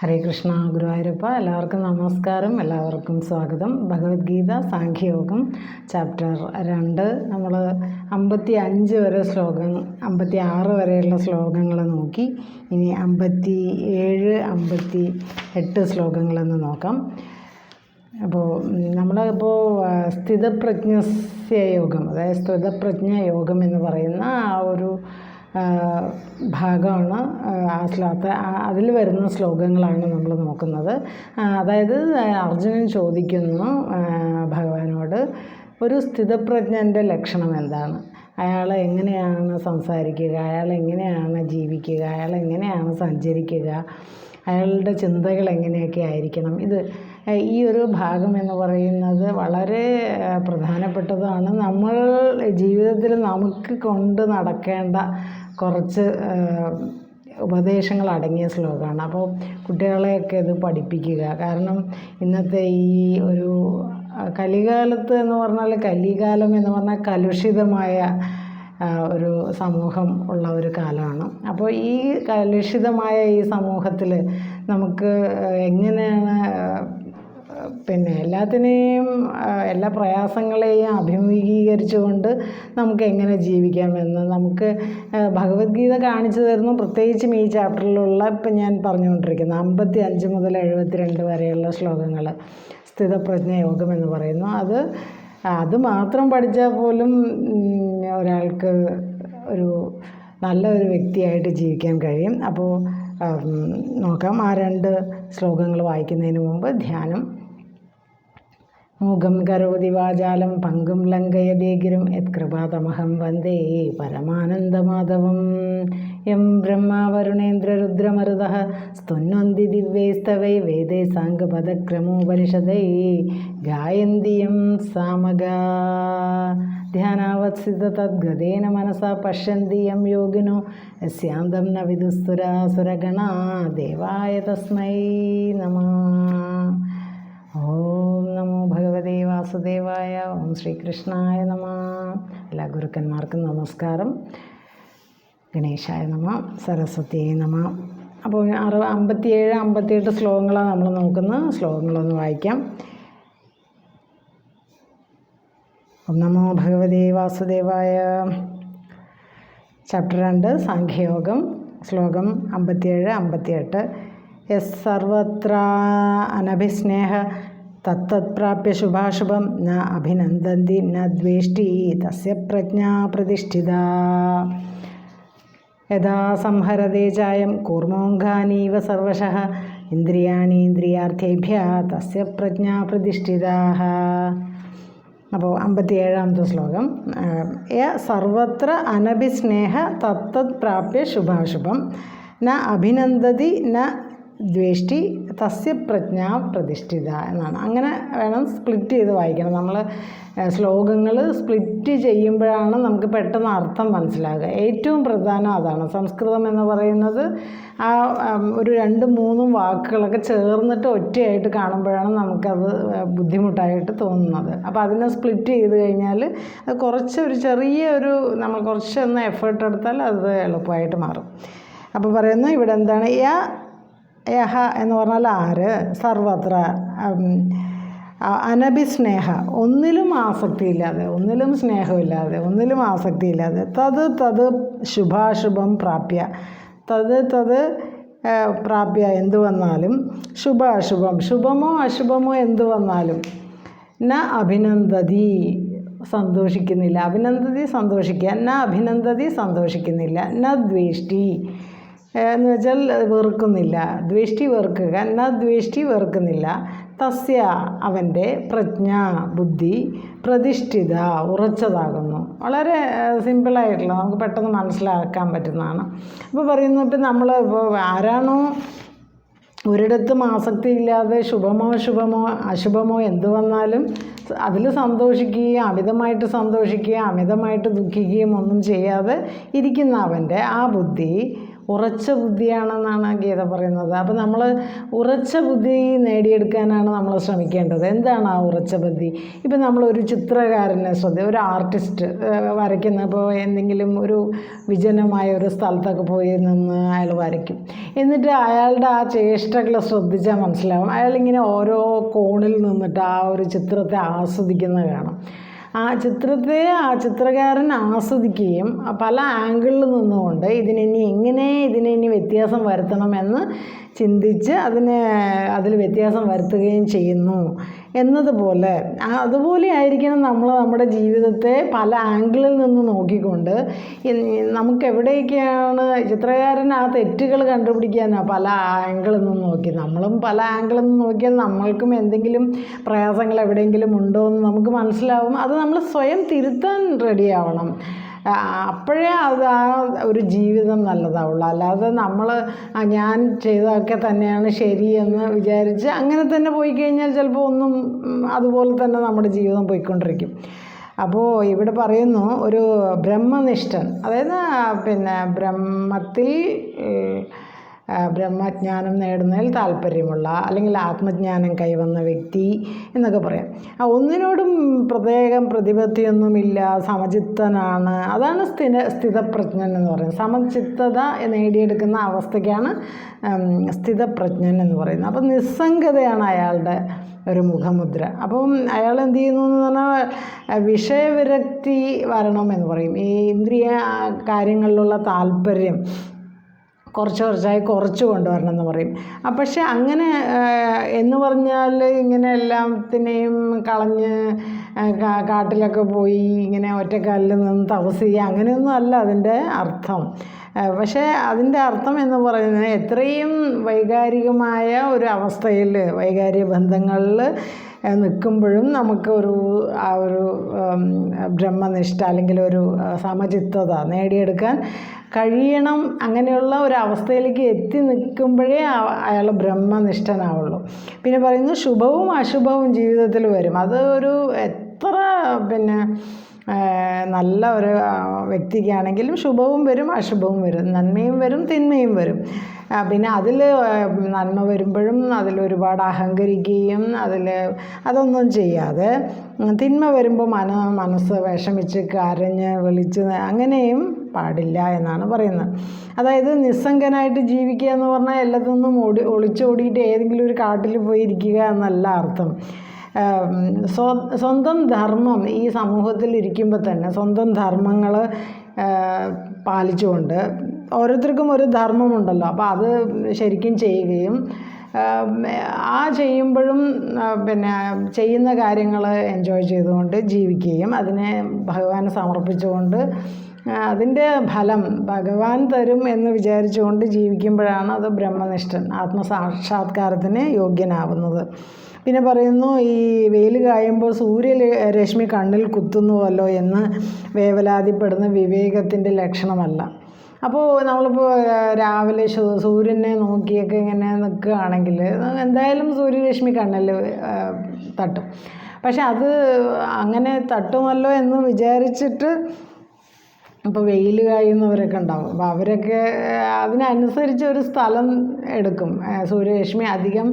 ഹരേ കൃഷ്ണ ഗുരുവായൂരപ്പ എല്ലാവർക്കും നമസ്കാരം എല്ലാവർക്കും സ്വാഗതം. ഭഗവത്ഗീത സാഖ്യയോഗം ചാപ്റ്റർ രണ്ട്. നമ്മൾ അമ്പത്തി അഞ്ച് വരെ ശ്ലോകം അമ്പത്തി ആറ് വരെയുള്ള ശ്ലോകങ്ങൾ നോക്കി. ഇനി അമ്പത്തി ഏഴ് അമ്പത്തി എട്ട് ശ്ലോകങ്ങളെന്ന് നോക്കാം. അപ്പോൾ നമ്മളിപ്പോൾ സ്ഥിതപ്രജ്ഞസ്യ യോഗം അതായത് സ്ഥിതപ്രജ്ഞ യോഗം എന്ന് പറയുന്ന ആ ഒരു ഭാഗമാണ് ആ ശ്ലോകത്തെ അതിൽ വരുന്ന ശ്ലോകങ്ങളാണ് നമ്മൾ നോക്കുന്നത്. അതായത് അർജുനൻ ചോദിക്കുന്നു ഭഗവാനോട് ഒരു സ്ഥിതപ്രജ്ഞന്റെ ലക്ഷണം എന്താണ്? അയാൾ എങ്ങനെയാണ് സംസാരിക്കുക? അയാൾ എങ്ങനെയാണ് ജീവിക്കുക? അയാൾ എങ്ങനെയാണ് സഞ്ചരിക്കുക? അയാളുടെ ചിന്തകൾ എങ്ങനെയൊക്കെ ആയിരിക്കണം? ഇത് ഈ ഒരു ഭാഗം എന്ന് പറയുന്നത് വളരെ പ്രധാനപ്പെട്ടതാണ്. നമ്മൾ ജീവിതത്തിൽ നമുക്ക് കൊണ്ട് നടക്കേണ്ട കുറച്ച് ഉപദേശങ്ങൾ അടങ്ങിയ ശ്ലോകമാണ്. അപ്പോൾ കുട്ടികളെയൊക്കെ ഇത് പഠിപ്പിക്കുക. കാരണം ഇന്നത്തെ ഈ ഒരു കലികാലത്ത് എന്ന് പറഞ്ഞാൽ കലികാലം എന്ന് പറഞ്ഞാൽ കലുഷിതമായ ഒരു സമൂഹം ഉള്ള ഒരു കാലമാണ്. അപ്പോൾ ഈ കലുഷിതമായ ഈ സമൂഹത്തിൽ നമുക്ക് എങ്ങനെയാണ് പിന്നെ എല്ലാത്തിനെയും എല്ലാ പ്രയാസങ്ങളെയും അഭിമുഖീകരിച്ചുകൊണ്ട് നമുക്ക് എങ്ങനെ ജീവിക്കാമെന്ന് നമുക്ക് ഭഗവത്ഗീത കാണിച്ചു തരുന്നു. പ്രത്യേകിച്ചും ഈ ചാപ്റ്ററിലുള്ള ഇപ്പം ഞാൻ പറഞ്ഞുകൊണ്ടിരിക്കുന്ന അമ്പത്തി അഞ്ച് മുതൽ എഴുപത്തിരണ്ട് വരെയുള്ള ശ്ലോകങ്ങൾ സ്ഥിതപ്രജ്ഞ യോഗം എന്ന് പറയുന്നു. അത് അത് മാത്രം പഠിച്ചാൽ പോലും ഒരാൾക്ക് ഒരു നല്ല ഒരു വ്യക്തിയായിട്ട് ജീവിക്കാൻ കഴിയും. അപ്പോൾ നോക്കാം. ആ രണ്ട് ശ്ലോകങ്ങൾ വായിക്കുന്നതിന് മുമ്പ് ധ്യാനം. മൂകം കരോതി വാചാലം പങ്കും ലങ്കയതേഗിരും യത്കൃപാതമഹം വന്ദേ പരമാനന്ദമാധവം. യം ബ്രഹ്മാവരുണേന്ദ്രരുദ്രമരുത സ്തുന്വന്തി ദിവ്യൈസ്തവൈ വേദേ സാംഗപദക്രമോപനിഷദൈ ഗായന്തിയം സാമഗ. ധ്യാനാവത്സിത തദ്ഗതേന മനസാ പശ്യന്തി യം യോഗിനോ യസ്യാന്തം ന വിദുസ്തുരാസുരഗണാ ദേവായ തസ്മൈ നമ. ഓം ഭഗവതേ വാസുദേവായ ഓം ശ്രീകൃഷ്ണായ നമ. എല്ലാ ഗുരുക്കന്മാർക്കും നമസ്കാരം. ഗണേശായ നമ സരസ്വതിയെ നമ. അപ്പോൾ അറു അമ്പത്തിയേഴ് അമ്പത്തിയെട്ട് ശ്ലോകങ്ങളാണ് നമ്മൾ നോക്കുന്നത്. ശ്ലോകങ്ങളൊന്ന് വായിക്കാം. ഓം നമോ ഭഗവതേ വാസുദേവായ. ചാപ്റ്റർ രണ്ട് സാഖ്യയോഗം. ശ്ലോകം അമ്പത്തിയേഴ് അമ്പത്തിയെട്ട്. യസ് സർവത്ര അനഭിസ്നേഹ തത്തത്പ്രാപ്യ ശുഭാശുഭം ന അഭിനന്ദന്തി ന ദ്വേഷ്ടി തസ്യ പ്രജ്ഞാ പ്രതിഷ്ഠിത. യഥാ സംഹരതേ ചായം കൂർമോങ്കാനീവ സർവശഃ ഇന്ദ്രിയാണീന്ദ്രിയാർത്ഥേഭ്യ തസ്യ പ്രജ്ഞാ പ്രതിഷ്ഠിതാ അപ്പോൾ അമ്പത്തിയേഴാമത്തെ ശ്ലോകം. യ സർവത്ര അനഭിസ്നേഹ തത്തത് പ്രാപ്യ ശുഭാശുഭം ന അഭിനന്ദതി ന ദ്വേഷ്ടി തസ്യ പ്രജ്ഞാ പ്രതിഷ്ഠിത എന്നാണ്. അങ്ങനെ വേണം സ്പ്ലിറ്റ് ചെയ്ത് വായിക്കണം. നമ്മൾ ശ്ലോകങ്ങൾ സ്പ്ലിറ്റ് ചെയ്യുമ്പോഴാണ് നമുക്ക് പെട്ടെന്ന് അർത്ഥം മനസ്സിലാകുക ഏറ്റവും പ്രധാനം അതാണ്. സംസ്കൃതം എന്ന് പറയുന്നത് ആ ഒരു രണ്ടും മൂന്നും വാക്കുകളൊക്കെ ചേർന്നിട്ട് ഒറ്റയായിട്ട് കാണുമ്പോഴാണ് നമുക്കത് ബുദ്ധിമുട്ടായിട്ട് തോന്നുന്നത്. അപ്പോൾ അതിനെ സ്പ്ലിറ്റ് ചെയ്ത് കഴിഞ്ഞാൽ അത് കുറച്ച് ഒരു ചെറിയ ഒരു നമ്മൾ കുറച്ചൊന്ന് എഫേർട്ട് എടുത്താൽ അത് എളുപ്പമായിട്ട് മാറും. അപ്പോൾ പറയുന്നു ഇവിടെ എന്താണ്? യ യഹ എന്ന് പറഞ്ഞാൽ ആര്? സർവത്ര. അനഭിസ്നേഹ. ഒന്നിലും ആസക്തിയില്ലാതെ ഒന്നിലും സ്നേഹമില്ലാതെ ഒന്നിലും ആസക്തിയില്ലാതെ തത് തത് ശുഭാശുഭം പ്രാപ്യ. തത് തത് പ്രാപ്യ എന്തു വന്നാലും ശുഭാശുഭം. ശുഭമോ അശുഭമോ എന്തു വന്നാലും ന അഭിനന്ദതി സന്തോഷിക്കുന്നില്ല. അഭിനന്ദതി സന്തോഷിക്കുക ന അഭിനന്ദതി സന്തോഷിക്കുന്നില്ല. ന ദ്വേഷ്ടി. എന്ന് വെച്ചാൽ വെറുക്കുന്നില്ല. ദ്വേഷ്ടി വെറുക്കുക. ന ദ്വേഷ്ടി വെറുക്കുന്നില്ല. തസ്യ അവന്റെ പ്രജ്ഞ ബുദ്ധി പ്രതിഷ്ഠിത ഉറച്ചതാകുന്നു. വളരെ സിമ്പിളായിട്ടുള്ള നമുക്ക് പെട്ടെന്ന് മനസ്സിലാക്കാൻ പറ്റുന്നതാണ്. അപ്പോൾ പറയുന്നു ഇപ്പം നമ്മൾ ഇപ്പോൾ ആരാണോ? ഒരിടത്തും ആസക്തിയില്ലാതെ ശുഭമോ ശുഭമോ അശുഭമോ എന്ത് വന്നാലും അതിൽ സന്തോഷിക്കുകയും അമിതമായിട്ട് സന്തോഷിക്കുകയും അമിതമായിട്ട് ദുഃഖിക്കുകയും ഒന്നും ചെയ്യാതെ ഇരിക്കുന്ന അവന്റെ ആ ബുദ്ധി ഉറച്ച ബുദ്ധിയാണെന്നാണ് ഗീത പറയുന്നത്. അപ്പോൾ നമ്മൾ ഉറച്ച ബുദ്ധി നേടിയെടുക്കാനാണ് നമ്മൾ ശ്രമിക്കേണ്ടത്. എന്താണ് ആ ഉറച്ച ബുദ്ധി? ഇപ്പം നമ്മളൊരു ചിത്രകാരനെ ശ്രദ്ധ ഒരു ആർട്ടിസ്റ്റ് വരയ്ക്കുന്ന ഇപ്പോൾ എന്തെങ്കിലും ഒരു വിജനമായ ഒരു സ്ഥലത്തൊക്കെ പോയി നിന്ന് അയാൾ വരയ്ക്കും. എന്നിട്ട് അയാളുടെ ആ ചേഷ്ടകൾ ശ്രദ്ധിച്ചാൽ മനസ്സിലാവും. അയാളിങ്ങനെ ഓരോ കോണിൽ നിന്നിട്ട് ആ ഒരു ചിത്രത്തെ ആസ്വദിക്കുന്നത് കാണാം. ആ ചിത്രത്തെ ആ ചിത്രകാരൻ ആസ്വദിക്കുകയും പല ആംഗിളിൽ നിന്നുകൊണ്ട് ഇതിനിനി എങ്ങനെ ഇതിനിനി വ്യത്യാസം വരുത്തണമെന്ന് ചിന്തിച്ച് അതിന് അതിൽ വ്യത്യാസം വരുത്തുകയും ചെയ്യുന്നു. എന്നതുപോലെ. അതുപോലെ ആയിരിക്കണം നമ്മൾ നമ്മുടെ ജീവിതത്തെ പല ആംഗിളിൽ നിന്ന് നോക്കിക്കൊണ്ട് നമുക്ക് എവിടെയൊക്കെയാണ് ചിത്രകാരൻ ആ തെറ്റുകൾ കണ്ടുപിടിക്കാനാണ് പല ആംഗിളിൽ നിന്ന് നോക്കി. നമ്മളും പല ആംഗിളിൽ നിന്ന് നോക്കിയാൽ നമ്മൾക്കും എന്തെങ്കിലും പ്രയാസങ്ങൾ എവിടെയെങ്കിലും ഉണ്ടോ എന്ന് നമുക്ക് മനസ്സിലാവും. അത് നമ്മൾ സ്വയം തിരുത്താൻ റെഡിയാവണം അപ്പോഴേ അത് ആ ഒരു ജീവിതം നല്ലതാവുള്ളൂ. അല്ലാതെ നമ്മൾ ഞാൻ ചെയ്തതൊക്കെ തന്നെയാണ് ശരി എന്ന് വിചാരിച്ച് അങ്ങനെ തന്നെ പോയി കഴിഞ്ഞാൽ ചിലപ്പോൾ ഒന്നും അതുപോലെ തന്നെ നമ്മുടെ ജീവിതം പോയിക്കൊണ്ടിരിക്കും. അപ്പോൾ ഇവിടെ പറയുന്നു ഒരു ബ്രഹ്മനിഷ്ഠൻ അതായത് പിന്നെ ബ്രഹ്മത്തിൽ ബ്രഹ്മജ്ഞാനം നേടുന്നതിൽ താല്പര്യമുള്ള അല്ലെങ്കിൽ ആത്മജ്ഞാനം കൈവന്ന വ്യക്തി എന്നൊക്കെ പറയാം. ആ ഒന്നിനോടും പ്രത്യേകം പ്രതിബദ്ധിയൊന്നുമില്ല സമചിത്തനാണ്. അതാണ് സ്ഥിര സ്ഥിതപ്രജ്ഞൻ എന്ന് പറയുന്നത്. സമചിത്തത നേടിയെടുക്കുന്ന അവസ്ഥയ്ക്കാണ് സ്ഥിതപ്രജ്ഞൻ എന്ന് പറയുന്നത്. അപ്പം നിസ്സംഗതയാണ് അയാളുടെ ഒരു മുഖമുദ്ര. അപ്പം അയാൾ എന്ത് ചെയ്യുന്നു എന്ന് പറഞ്ഞാൽ വിഷയവിരക്തി വരണം എന്ന് പറയും. ഈ ഇന്ദ്രിയ കാര്യങ്ങളിലുള്ള താല്പര്യം കുറച്ച് കുറച്ചായി കുറച്ച് കൊണ്ടുവരണം എന്ന് പറയും പക്ഷെ അങ്ങനെ എന്ന് പറഞ്ഞാൽ ഇങ്ങനെ എല്ലാത്തിനെയും കളഞ്ഞ് കാട്ടിലൊക്കെ പോയി ഇങ്ങനെ ഒറ്റക്കാലിൽ നിന്ന് തപസ് ചെയ്യുക അങ്ങനെയൊന്നും അല്ല അതിന്റെ അർത്ഥം. പക്ഷേ അതിന്റെ അർത്ഥം എന്ന് പറയുന്നത് എത്രയും വൈകാരികമായ ഒരു അവസ്ഥയിൽ വൈകാരിക ബന്ധങ്ങളിൽ നിൽക്കുമ്പോഴും നമുക്ക് ഒരു ആ ഒരു ബ്രഹ്മനിഷ്ഠ അല്ലെങ്കിൽ ഒരു സമചിത്തത നേടിയെടുക്കാൻ കഴിയണം. അങ്ങനെയുള്ള ഒരു അവസ്ഥയിലേക്ക് എത്തി നിൽക്കുമ്പോഴേ അയാൾ ബ്രഹ്മനിഷ്ഠനാവുള്ളൂ. പിന്നെ പറയുന്നു ശുഭവും അശുഭവും ജീവിതത്തിൽ വരും. അത് ഒരു എത്ര പിന്നെ നല്ല ഒരു വ്യക്തിക്കാണെങ്കിലും ശുഭവും വരും അശുഭവും വരും. നന്മയും വരും തിന്മയും വരും. പിന്നെ അതിൽ നന്മ വരുമ്പോഴും അതിൽ ഒരുപാട് അഹങ്കരിക്കുകയും അതിൽ അതൊന്നും ചെയ്യാതെ തിന്മ വരുമ്പോൾ മന മനസ്സ് വിഷമിച്ച് കരഞ്ഞ് വിളിച്ച് അങ്ങനെയും പാടില്ല എന്നാണ് പറയുന്നത്. അതായത് നിസ്സംഗനായിട്ട് ജീവിക്കുക എന്ന് പറഞ്ഞാൽ എല്ലാത്തൊന്നും ഓടി ഒളിച്ചോടിയിട്ട് ഏതെങ്കിലും ഒരു കാട്ടിൽ പോയി ഇരിക്കുക എന്നല്ല അർത്ഥം. സ്വന്തം ധർമ്മം ഈ സമൂഹത്തിൽ ഇരിക്കുമ്പോൾ തന്നെ സ്വന്തം ധർമ്മങ്ങൾ പാലിച്ചുകൊണ്ട് ഓരോരുത്തർക്കും ഒരു ധർമ്മമുണ്ടല്ലോ. അപ്പോൾ അത് ശരിക്കും ചെയ്യുകയും ആ ചെയ്യുമ്പോഴും പിന്നെ ചെയ്യുന്ന കാര്യങ്ങൾ എൻജോയ് ചെയ്തുകൊണ്ട് ജീവിക്കുകയും അതിനെ ഭഗവാന് സമർപ്പിച്ചുകൊണ്ട് അതിന്റെ ഫലം ഭഗവാൻ തരും എന്ന് വിചാരിച്ചുകൊണ്ട് ജീവിക്കുമ്പോഴാണ് അത് ബ്രഹ്മനിഷ്ഠൻ ആത്മസാക്ഷാത്കാരത്തിന് യോഗ്യനാവുന്നത്. പിന്നെ പറയുന്നു ഈ വെയിൽ കായുമ്പോൾ സൂര്യ രശ്മി കണ്ണിൽ കുത്തുന്നുവല്ലോ എന്ന് വേവലാതിപ്പെടുന്ന വിവേകത്തിന്റെ ലക്ഷണമല്ല. അപ്പോൾ നമ്മളിപ്പോൾ രാവിലെ സൂര്യനെ നോക്കിയൊക്കെ ഇങ്ങനെ നിൽക്കുകയാണെങ്കിൽ എന്തായാലും സൂര്യരശ്മി കണ്ണിൽ തട്ടും. പക്ഷെ അത് അങ്ങനെ തട്ടുമല്ലോ എന്ന് വിചാരിച്ചിട്ട് ഇപ്പോൾ വെയിൽ കായുന്നവരൊക്കെ ഉണ്ടാവും. അപ്പോൾ അവരൊക്കെ അതിനനുസരിച്ച് ഒരു സ്ഥലം എടുക്കും. സൂര്യരശ്മി അധികം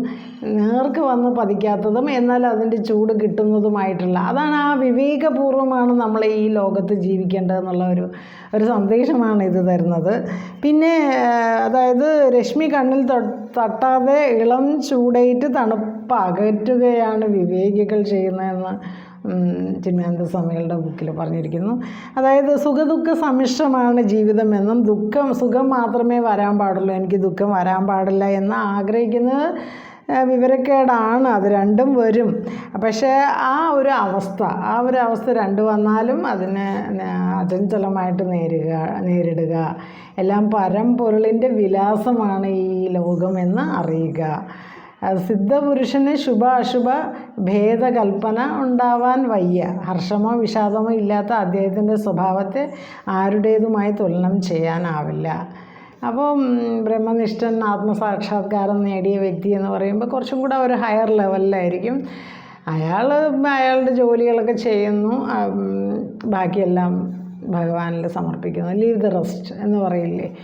നേർക്ക് വന്ന് പതിക്കാത്തതും എന്നാൽ അതിന്റെ ചൂട് കിട്ടുന്നതുമായിട്ടുള്ള അതാണ് ആ വിവേകപൂർവമാണ് നമ്മൾ ഈ ലോകത്ത് ജീവിക്കേണ്ടതെന്നുള്ള ഒരു ഒരു സന്ദേശമാണ് ഇത് തരുന്നത്. പിന്നെ അതായത് രശ്മി കണ്ണിൽ തട്ടാതെ ഇളം ചൂടേറ്റ് തണുപ്പ് അകറ്റുകയാണ് വിവേകികൾ ചെയ്യുന്നതെന്ന് ഉം, ചിന്മയാനന്ദ സ്വാമികളുടെ ബുക്കിൽ പറഞ്ഞിരിക്കുന്നു. അതായത് സുഖദുഃഖ സമ്മിശ്രമാണ് ജീവിതമെന്നും ദുഃഖം സുഖം മാത്രമേ വരാൻ പാടുള്ളൂ എനിക്ക് ദുഃഖം വരാൻ പാടില്ല എന്ന് ആഗ്രഹിക്കുന്നത് വിവരക്കേടാണ്. അത് രണ്ടും വരും. പക്ഷേ ആ ഒരു അവസ്ഥ ആ ഒരു അവസ്ഥ രണ്ട് വന്നാലും അതിനെ അചഞ്ചലമായിട്ട് നേരുക നേരിടുക. എല്ലാം പരമ്പൊരുളിന്റെ വിലാസമാണ് ഈ ലോകമെന്ന് അറിയുക. സിദ്ധപുരുഷന് ശുഭ അശുഭ ഭേദകൽപ്പന ഉണ്ടാവാൻ വയ്യ. ഹർഷമോ വിഷാദമോ ഇല്ലാത്ത അദ്ദേഹത്തിന്റെ സ്വഭാവത്തെ ആരുടേതുമായി തുലനം ചെയ്യാനാവില്ല. അപ്പോൾ ബ്രഹ്മനിഷ്ഠൻ ആത്മസാക്ഷാത്കാരം നേടിയ വ്യക്തി എന്ന് പറയുമ്പോൾ കുറച്ചും കൂടെ ഒരു ഹയർ ലെവലിലായിരിക്കും അയാൾ അയാളുടെ ജോലികളൊക്കെ ചെയ്യുന്നു. ബാക്കിയെല്ലാം ഭഗവാനിൽ സമർപ്പിക്കുന്നു. ലീവ് ദ റെസ്റ്റ് എന്ന് പറയില്ലേ?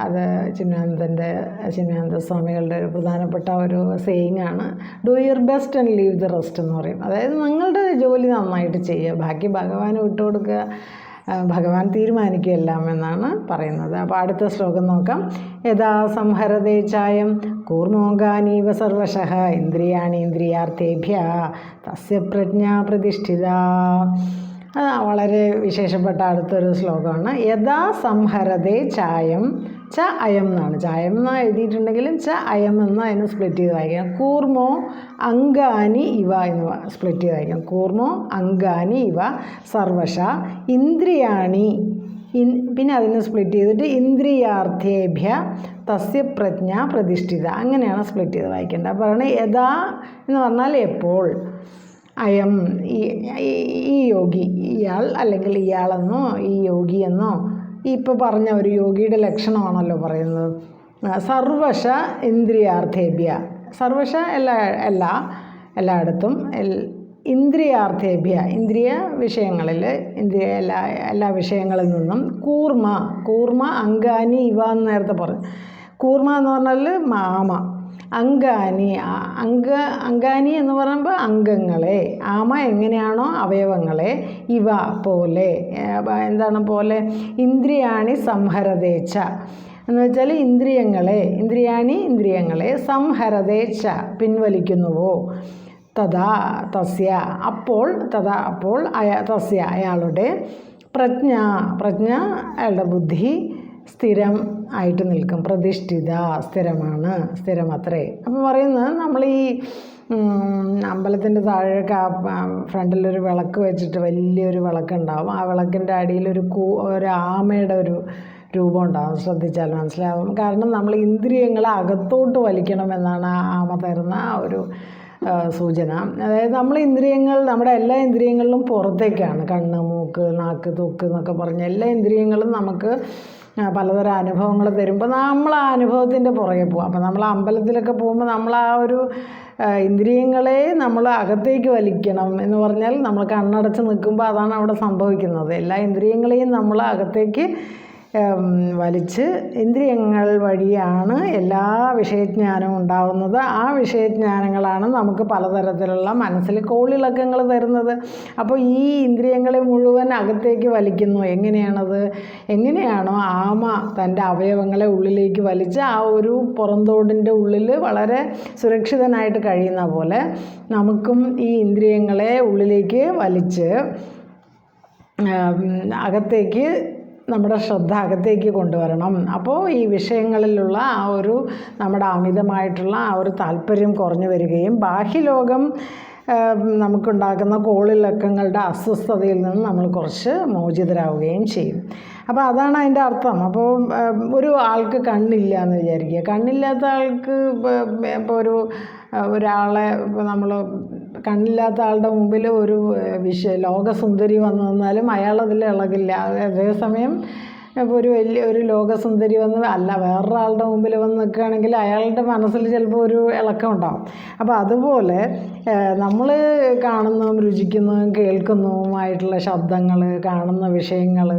അത് ചിന്മാനന്ദന്റെ ചിന്മാനന്ദ സ്വാമികളുടെ ഒരു പ്രധാനപ്പെട്ട ഒരു സെയിങ് ആണ്. Do your best and leave the rest എന്ന് പറയും. അതായത് നിങ്ങളുടെ ജോലി നന്നായിട്ട് ചെയ്യുക. ബാക്കി ഭഗവാന് വിട്ടുകൊടുക്കുക. ഭഗവാൻ തീരുമാനിക്കുക എല്ലാം എന്നാണ് പറയുന്നത്. അപ്പോൾ അടുത്ത ശ്ലോകം നോക്കാം. യഥാ സംഹരതേ ചായം കൂർമോകാനീവ സർവശഃ ഇന്ദ്രിയാണി ഇന്ദ്രിയാർത്ഥേഭ്യ തസ്യ പ്രജ്ഞാ പ്രതിഷ്ഠിത. വളരെ വിശേഷപ്പെട്ട അടുത്തൊരു ശ്ലോകമാണ്. യഥാ സംഹരതേ ചായം ച അയം എന്നാണ്. ചായം എന്ന് എഴുതിയിട്ടുണ്ടെങ്കിലും ച അയം എന്ന് അതിന് സ്പ്ലിറ്റ് ചെയ്ത് വായിക്കാം. കൂർമോ അങ്കാനി ഇവ എന്ന് സ്പ്ലിറ്റ് ചെയ്ത് വായിക്കാം. കൂർമോ അങ്കാനി ഇവ സർവശ ഇന്ദ്രിയാണി. ഇൻ പിന്നെ അതിനെ സ്പ്ലിറ്റ് ചെയ്തിട്ട് ഇന്ദ്രിയാർത്ഥേഭ്യ തസ്യ പ്രജ്ഞ പ്രതിഷ്ഠിത. അങ്ങനെയാണ് സ്പ്ലിറ്റ് ചെയ്ത് വായിക്കേണ്ടത്. അപ്പോൾ യഥാ എന്ന് പറഞ്ഞാൽ എപ്പോൾ? അയം ഈ യോഗി ഇയാൾ അല്ലെങ്കിൽ ഇയാളെന്നോ ഈ യോഗിയെന്നോ ഈ ഇപ്പോൾ പറഞ്ഞ ഒരു യോഗിയുടെ ലക്ഷണമാണല്ലോ പറയുന്നത്. സർവശ ഇന്ദ്രിയാർത്ഥേഭ്യ. സർവശ എല്ലാ എല്ലാ എല്ലായിടത്തും എൽ ഇന്ദ്രിയാർത്ഥേഭ്യ. ഇന്ദ്രിയ വിഷയങ്ങളിൽ ഇന്ദ്രിയ എല്ലാ എല്ലാ വിഷയങ്ങളിൽ നിന്നും കൂർമ്മ കൂർമ്മ അങ്കാനി ഇവ എന്ന് നേരത്തെ പറഞ്ഞു. കൂർമ്മ എന്ന് പറഞ്ഞാൽ മാമ. അങ്കാനി അങ്ക അങ്കാനി എന്ന് പറയുമ്പോൾ അംഗങ്ങളെ ആമ എങ്ങനെയാണോ അവയവങ്ങളെ ഇവ പോലെ എന്താണ് പോലെ ഇന്ദ്രിയാണി സംഹരതേച്ച എന്ന് വെച്ചാൽ ഇന്ദ്രിയങ്ങളെ ഇന്ദ്രിയാണി ഇന്ദ്രിയങ്ങളെ സംഹരതേച്ച പിൻവലിക്കുന്നുവോ? തഥാ തസ്യ. അപ്പോൾ തഥാ അപ്പോൾ അയാ തസ്യ അയാളുടെ പ്രജ്ഞ പ്രജ്ഞ അയാളുടെ ബുദ്ധി സ്ഥിരം ആയിട്ട് നിൽക്കും. പ്രതിഷ്ഠിത സ്ഥിരമാണ് സ്ഥിരമത്രേ. അപ്പോൾ പറയുന്നത് നമ്മൾ ഈ അമ്പലത്തിന്റെ താഴെയൊക്കെ ആ ഫ്രണ്ടിലൊരു വിളക്ക് വെച്ചിട്ട് വലിയൊരു വിളക്കുണ്ടാവും. ആ വിളക്കിന്റെ അടിയിൽ ഒരു കൂ ഒരു ആമയുടെ ഒരു രൂപം ഉണ്ടാകും ശ്രദ്ധിച്ചാൽ മനസ്സിലാവും. കാരണം നമ്മൾ ഇന്ദ്രിയങ്ങളെ അകത്തോട്ട് വലിക്കണമെന്നാണ് ആ ആമ തരുന്ന ആ ഒരു സൂചന. അതായത് നമ്മൾ ഇന്ദ്രിയങ്ങൾ നമ്മുടെ എല്ലാ ഇന്ദ്രിയങ്ങളിലും പുറത്തേക്കാണ്. കണ്ണ് മൂക്ക് നാക്ക് തൂക്ക് എന്നൊക്കെ പറഞ്ഞ എല്ലാ ഇന്ദ്രിയങ്ങളും നമുക്ക് പലതരം അനുഭവങ്ങൾ തരുമ്പോൾ നമ്മൾ ആ അനുഭവത്തിന്റെ പുറകെ പോകും അപ്പോൾ നമ്മൾ അമ്പലത്തിലൊക്കെ പോകുമ്പോൾ നമ്മൾ ആ ഒരു ഇന്ദ്രിയങ്ങളെ നമ്മൾ അകത്തേക്ക് വലിക്കണം എന്ന് പറഞ്ഞാൽ നമ്മൾ കണ്ണടച്ച് നിൽക്കുമ്പോൾ അതാണ് അവിടെ സംഭവിക്കുന്നത്. എല്ലാ ഇന്ദ്രിയങ്ങളെയും നമ്മൾ അകത്തേക്ക് വലിച്ച് ഇന്ദ്രിയങ്ങൾ വഴിയാണ് എല്ലാ വിഷയജ്ഞാനവും ഉണ്ടാവുന്നത്. ആ വിഷയജ്ഞാനങ്ങളാണ് നമുക്ക് പലതരത്തിലുള്ള മനസ്സിൽ കോളിളക്കങ്ങൾ തരുന്നത്. അപ്പോൾ ഈ ഇന്ദ്രിയങ്ങളെ മുഴുവൻ അകത്തേക്ക് വലിക്കുന്നു. എങ്ങനെയാണത്? എങ്ങനെയാണോ ആമ തന്റെ അവയവങ്ങളെ ഉള്ളിലേക്ക് വലിച്ച് ആ ഒരു പുറന്തോടിന്റെ ഉള്ളിൽ വളരെ സുരക്ഷിതനായിട്ട് കഴിയുന്ന പോലെ നമുക്കും ഈ ഇന്ദ്രിയങ്ങളെ ഉള്ളിലേക്ക് വലിച്ച് അകത്തേക്ക് നമ്മുടെ ശ്രദ്ധ അകത്തേക്ക് കൊണ്ടുവരണം. അപ്പോൾ ഈ വിഷയങ്ങളിലുള്ള ആ ഒരു നമ്മുടെ അമിതമായിട്ടുള്ള ആ ഒരു താല്പര്യം കുറഞ്ഞു വരികയും ബാഹ്യലോകം നമുക്കുണ്ടാക്കുന്ന കോളിളക്കങ്ങളുടെ അസ്വസ്ഥതയിൽ നിന്ന് നമ്മൾ കുറച്ച് മോചിതരാവുകയും ചെയ്യും. അപ്പോൾ അതാണ് അതിന്റെ അർത്ഥം. അപ്പോൾ ഒരു ആൾക്ക് കണ്ണില്ല എന്ന് വിചാരിക്കുക. കണ്ണില്ലാത്ത ആൾക്ക് ഇപ്പോൾ ഒരു ഒരാളെ നമ്മൾ കണ്ണില്ലാത്ത ആളുടെ മുമ്പിൽ ഒരു വിഷ ലോകസുന്ദരി വന്നു നിന്നാലും അയാളതിൽ ഇളകില്ല. അതേസമയം ഇപ്പോൾ ഒരു വലിയ ഒരു ലോകസുന്ദരി വന്ന് അല്ല വേറൊരാളുടെ മുമ്പിൽ വന്ന് നിൽക്കുകയാണെങ്കിൽ അയാളുടെ മനസ്സിൽ ചിലപ്പോൾ ഒരു ഇളക്കം ഉണ്ടാവും. അപ്പോൾ അതുപോലെ നമ്മൾ കാണുന്നതും രുചിക്കുന്നതും കേൾക്കുന്നതുമായിട്ടുള്ള ശബ്ദങ്ങൾ കാണുന്ന വിഷയങ്ങൾ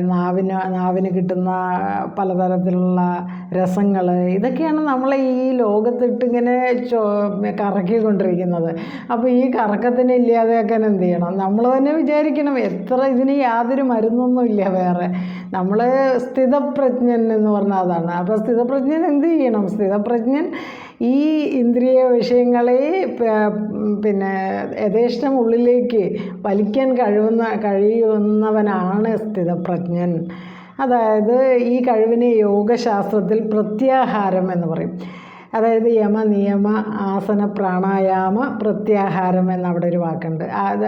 നാവിന് നാവിന് കിട്ടുന്ന പലതരത്തിലുള്ള രസങ്ങൾ. ഇതൊക്കെയാണ് നമ്മളെ ഈ ലോകത്തിട്ടിങ്ങനെ ചോ കറക്കിക്കൊണ്ടിരിക്കുന്നത്. അപ്പോൾ ഈ കറക്കത്തിനെ ഇല്ലാതെയാക്കാൻ എന്ത് ചെയ്യണം? നമ്മൾ തന്നെ വിചാരിക്കണം എത്ര ഇതിന് യാതൊരു മരുന്നൊന്നുമില്ല വേറെ. നമ്മൾ സ്ഥിതപ്രജ്ഞൻ എന്ന് പറഞ്ഞാൽ അതാണ്. അപ്പോൾ സ്ഥിതപ്രജ്ഞൻ എന്ത് ചെയ്യണം? സ്ഥിതപ്രജ്ഞൻ ഈ ഇന്ദ്രിയ വിഷയങ്ങളെ പിന്നെ യഥേഷ്ടം ഉള്ളിലേക്ക് വലിക്കാൻ കഴിവുന്ന കഴിയുന്നവനാണ് സ്ഥിതപ്രജ്ഞൻ. അതായത് ഈ കഴിവിനെ യോഗശാസ്ത്രത്തിൽ പ്രത്യാഹാരം എന്ന് പറയും. അതായത് യമ നിയമ ആസന പ്രാണായാമ പ്രത്യാഹാരം എന്നവിടെ ഒരു വാക്കുണ്ട്. അത്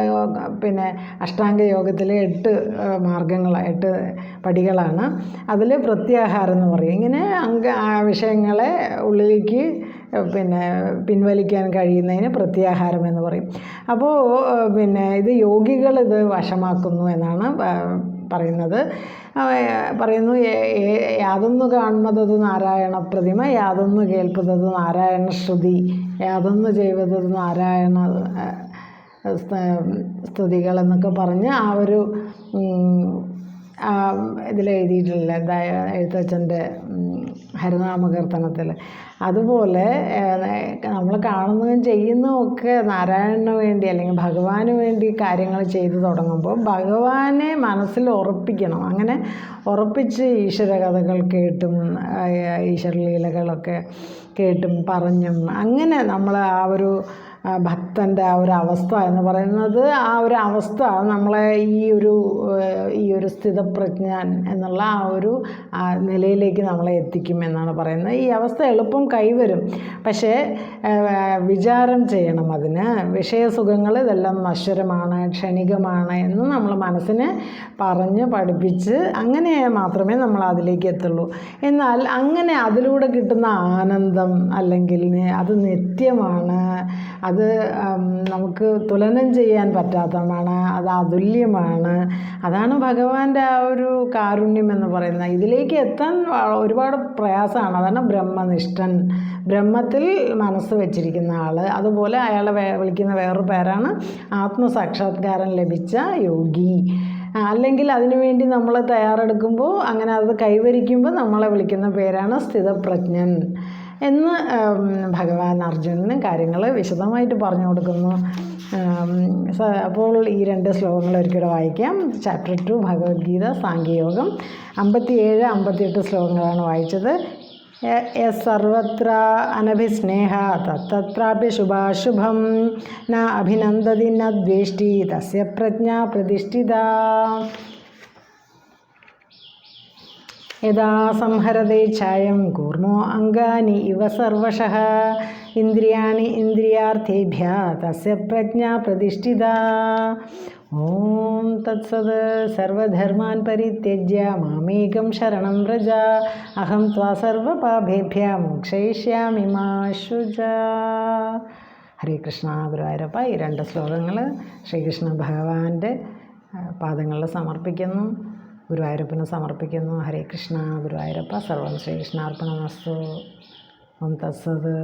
പിന്നെ അഷ്ടാംഗ യോഗത്തിലെ എട്ട് മാർഗങ്ങൾ എട്ട് പടികളാണ്. അതിൽ പ്രത്യാഹാരം എന്ന് പറയും. ഇങ്ങനെ അംഗ വിഷയങ്ങളെ ഉള്ളിലേക്ക് പിന്നെ പിൻവലിക്കാൻ കഴിയുന്നതിന് പ്രത്യാഹാരം എന്ന് പറയും. അപ്പോൾ പിന്നെ ഇത് യോഗികൾ ഇത് വശമാക്കുന്നു എന്നാണ് പറയുന്നത്. പറയുന്നു "ഏ- ഏ- യാതൊന്നു കാണുന്നത് നാരായണ പ്രതിമ യാതൊന്നു കേൾക്കുന്നത് നാരായണ ശ്രുതി യാതൊന്നു ചെയ്യുന്നത് നാരായണ സ്തുതികൾ എന്നൊക്കെ പറഞ്ഞ് ആ ഒരു ഇതിൽ എഴുതിയിട്ടില്ല എഴുത്തച്ഛന്റെ ഹരിനാമകീർത്തനത്തിൽ. അതുപോലെ നമ്മൾ കാണുന്നതും ചെയ്യുന്നതും ഒക്കെ നാരായണന് വേണ്ടി അല്ലെങ്കിൽ ഭഗവാന് വേണ്ടി കാര്യങ്ങൾ ചെയ്തു തുടങ്ങുമ്പോൾ ഭഗവാനെ മനസ്സിൽ ഉറപ്പിക്കണം. അങ്ങനെ ഉറപ്പിച്ച് ഈശ്വര കഥകൾ കേട്ടും ഈശ്വരലീലകളൊക്കെ കേട്ടും പറഞ്ഞും. അങ്ങനെ നമ്മൾ ആ ഒരു ഭക്തന്റെ ആ ഒരു അവസ്ഥ എന്ന് പറയുന്നത് ആ ഒരു അവസ്ഥ നമ്മളെ ഈ ഒരു ഈ ഒരു സ്ഥിതപ്രജ്ഞൻ എന്നുള്ള ആ ഒരു നിലയിലേക്ക് നമ്മളെ എത്തിക്കും എന്നാണ് പറയുന്നത്. ഈ അവസ്ഥ എളുപ്പം കൈവരും. പക്ഷേ വിചാരം ചെയ്യണം അതിന്. വിഷയസുഖങ്ങൾ ഇതെല്ലാം നശ്വരമാണ് ക്ഷണികമാണ് എന്ന് നമ്മൾ മനസ്സിനെ പറഞ്ഞ് പഠിപ്പിച്ച് അങ്ങനെ മാത്രമേ നമ്മൾ അതിലേക്ക് എത്തുള്ളൂ. എന്നാൽ അങ്ങനെ അതിലൂടെ കിട്ടുന്ന ആനന്ദം അല്ലെങ്കിൽ അത് നിത്യമാണ്. അത് നമുക്ക് തുലനം ചെയ്യാൻ പറ്റാത്തതാണ് അത് അതുല്യമാണ്. അതാണ് ഭഗവാന്റെ ആ ഒരു കാരുണ്യം എന്ന് പറയുന്നത്. ഇതിലേക്ക് എത്താൻ ഒരുപാട് പ്രയാസമാണ്. അതാണ് ബ്രഹ്മനിഷ്ഠൻ. ബ്രഹ്മത്തിൽ മനസ്സ് വെച്ചിരിക്കുന്ന ആൾ അതുപോലെ അയാളെ വിളിക്കുന്ന വേറൊരു പേരാണ് ആത്മസാക്ഷാത്കാരം ലഭിച്ച യോഗി. അല്ലെങ്കിൽ അതിനുവേണ്ടി നമ്മൾ തയ്യാറെടുക്കുമ്പോൾ അങ്ങനെ അത് കൈവരിക്കുമ്പോൾ നമ്മളെ വിളിക്കുന്ന പേരാണ് സ്ഥിതപ്രജ്ഞൻ എന്ന് ഭഗവാൻ അർജുനന് കാര്യങ്ങൾ വിശദമായിട്ട് പറഞ്ഞു കൊടുക്കുന്നു. അപ്പോൾ ഈ രണ്ട് ശ്ലോകങ്ങൾ ഒരിക്കലും വായിക്കാം. ചാപ്റ്റർ ടു ഭഗവത്ഗീത സാങ്കേയോഗം അമ്പത്തിയേഴ് അമ്പത്തിയെട്ട് ശ്ലോകങ്ങളാണ് വായിച്ചത്. സർവത്ര അനഭിസ്നേഹ തത്തത്രാപ്യ ശുഭാശുഭം ന അഭിനന്ദതി ന ദ്വേഷ്ടി തസ്യ പ്രജ്ഞ പ്രതിഷ്ഠിത യഥാ സംഹരതേ ഛായം കൂർമോ അംഗാനി ഇവ സർവശ ഇന്ദ്രിയാണി ഇന്ദ്രിയാർത്ഥേഭ്യ തസ്യ പ്രജ്ഞ പ്രതിഷ്ഠിത ഓം തത്സത് സർവധർമാൻ പരിത്യജ്യ മാമേകം ശരണം വ്രജ അഹം ത്വാ സർവപാഭേഭ്യ മോക്ഷയിഷ്യാമി മാ ശുച ഹരേ കൃഷ്ണ ഗുരുവായൂരപ്പ ഈ രണ്ട് ശ്ലോകങ്ങൾ ശ്രീകൃഷ്ണ ഭഗവാന്റെ പാദങ്ങളിൽ സമർപ്പിക്കുന്നു. ഗുരുവായൂരപ്പന് സമർപ്പിക്കുന്നു. ഹരേ കൃഷ്ണ ഗുരുവായൂരപ്പ സർവം ശ്രീകൃഷ്ണാർപ്പണമസ്തു. ഓം തത്സത്.